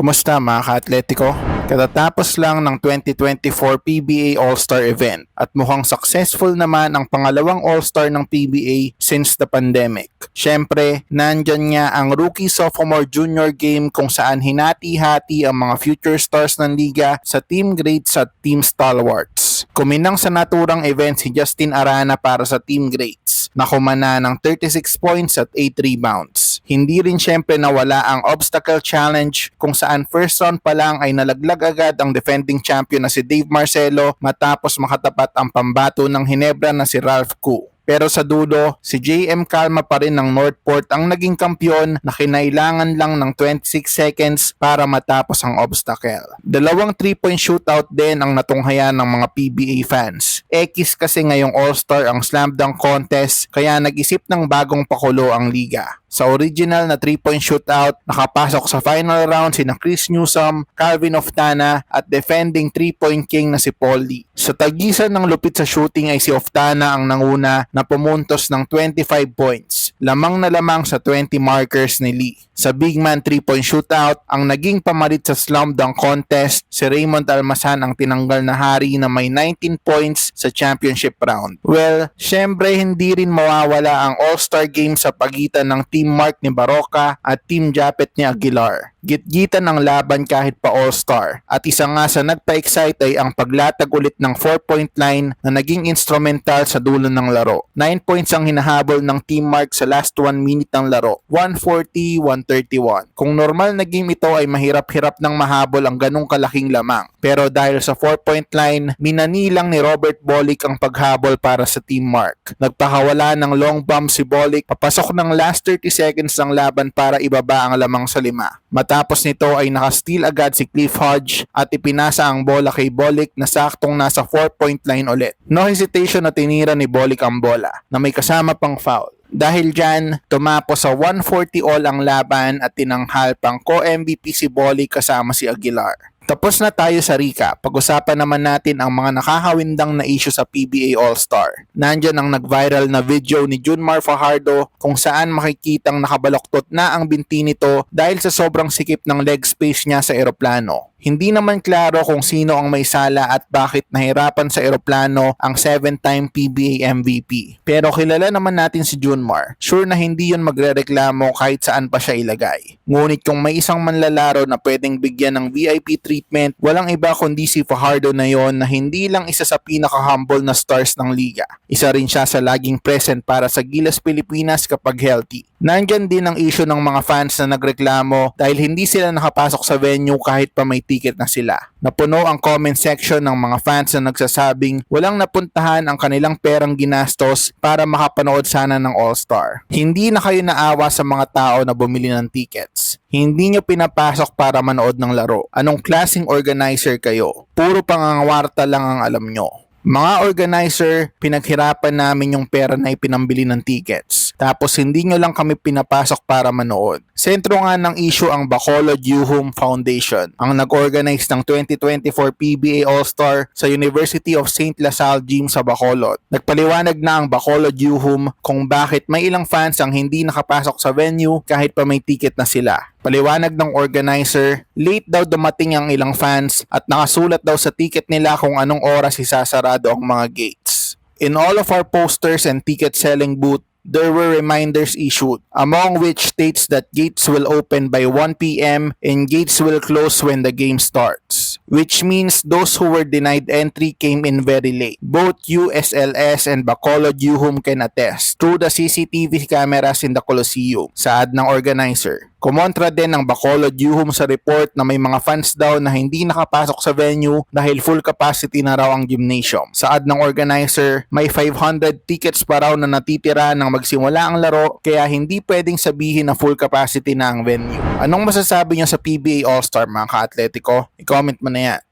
Kumusta mga ka-atletiko? Katatapos lang ng 2024 PBA All-Star event at mukhang successful naman ang pangalawang All-Star ng PBA since the pandemic. Siyempre, nandyan nga ang Rookie Sophomore Junior game kung saan hinati-hati ang mga future stars ng liga sa team grades at team stalwarts. Kuminang sa naturang event si Justin Arana para sa team grades na kumana ng 36 points at 8 rebounds. Hindi rin syempre nawala ang obstacle challenge kung saan first round pa lang ay nalaglag agad ang defending champion na si Dave Marcelo matapos makatapat ang pambato ng Hinebra na si Ralph Koo. Pero sa dulo, si JM Calma pa rin ng Northport ang naging kampyon na kinailangan lang ng 26 seconds para matapos ang obstacle. Dalawang 3-point shootout din ang natunghayan ng mga PBA fans. X kasi ngayong All-Star ang slam dunk contest kaya nag-isip ng bagong pakulo ang liga. Sa original na 3-point shootout, nakapasok sa final round sina Chris Newsom, Calvin Oftana at defending 3-point king na si Paul Lee. Sa tagisan ng lupit sa shooting ay si Oftana ang nanguna na pumuntos ng 25 points, lamang na lamang sa 20 markers ni Lee. Sa big man 3-point shootout, ang naging pamalit sa slam dunk contest, si Raymond Almasan ang tinanggal na hari na may 19 points sa championship round. Well, syempre hindi rin mawawala ang All-Star game sa pagitan ng Team Mark ni Baroka at Team Japet ni Aguilar. Gitgitan ang laban kahit pa All-Star. At isa nga sa nagpa-excite ay ang paglatag ulit ng 4-point line na naging instrumental sa dulo ng laro. 9 points ang hinahabol ng Team Mark sa last 1 minute ng laro. 140-131. Kung normal na game ito ay mahirap-hirap nang mahabol ang ganong kalaking lamang. Pero dahil sa 4-point line, minanilang ni Robert Bolick ang paghabol para sa Team Mark. Nagpakawala ng long bomb si Bolick, papasok ng last 30 seconds ng laban para ibaba ang lamang sa lima. Matapos nito ay nakasteal agad si Cliff Hodge at ipinasa ang bola kay Bolick na saktong nasa 4-point line ulit. No hesitation na tinira ni Bolick ang bola na may kasama pang foul. Dahil dyan, tumapos sa 140 all ang laban at tinanghal pang co-MVP si Bolick kasama si Aguilar. Tapos na tayo sa Rika. Pag-usapan naman natin ang mga nakakawindang na issue sa PBA All-Star. Nandyan ang nag-viral na video ni Junmar Fajardo kung saan makikitang nakabaloktot na ang binti nito dahil sa sobrang sikip ng leg space niya sa eroplano. Hindi naman klaro kung sino ang may sala at bakit nahirapan sa eroplano ang 7-time PBA MVP. Pero kilala naman natin si Junmar. Sure na hindi yun magrereklamo kahit saan pa siya ilagay. Ngunit kung may isang manlalaro na pwedeng bigyan ng VIP treatment, walang iba kundi si Fajardo na yon na hindi lang isa sa pinaka-humble na stars ng liga. Isa rin siya sa laging present para sa Gilas Pilipinas kapag healthy. Nandyan din ang issue ng mga fans na nagreklamo dahil hindi sila nakapasok sa venue kahit pa may ticket na sila. Napuno ang comment section ng mga fans na nagsasabing walang napuntahan ang kanilang perang ginastos para makapanood sana ng All-Star. Hindi na kayo naawa sa mga tao na bumili ng tickets. Hindi nyo pinapasok para manood ng laro. Anong klaseng organizer kayo? Puro pangangawarta lang ang alam nyo. Mga organizer, pinaghirapan namin yung pera na ipinambili ng tickets. Tapos hindi nyo lang kami pinapasok para manood. Sentro nga ng issue ang Bacolod Yuhum Foundation, ang nag-organize ng 2024 PBA All-Star sa University of St. LaSalle Gym sa Bacolod. Nagpaliwanag na ang Bacolod Yuhum kung bakit may ilang fans ang hindi nakapasok sa venue kahit pa may ticket na sila. Paliwanag ng organizer, late daw dumating ang ilang fans at nakasulat daw sa ticket nila kung anong oras isasarado ang mga gates. In all of our posters and ticket selling booth, there were reminders issued, among which states that gates will open by 1 p.m. and gates will close when the game starts. Which means those who were denied entry came in very late. Both USLS and Bacolod Yuhum can attest through the CCTV cameras in the Coliseum, saad ng organizer. Kumontra din ng Bacolod Yuhum sa report na may mga fans daw na hindi nakapasok sa venue dahil full capacity na raw ang gymnasium. Saad ng organizer, may 500 tickets pa raw na natitira nang magsimula ang laro kaya hindi pwedeng sabihin na full capacity na ang venue. Anong masasabi niyo sa PBA All-Star mga ka-atletico? I-comment mo na yan.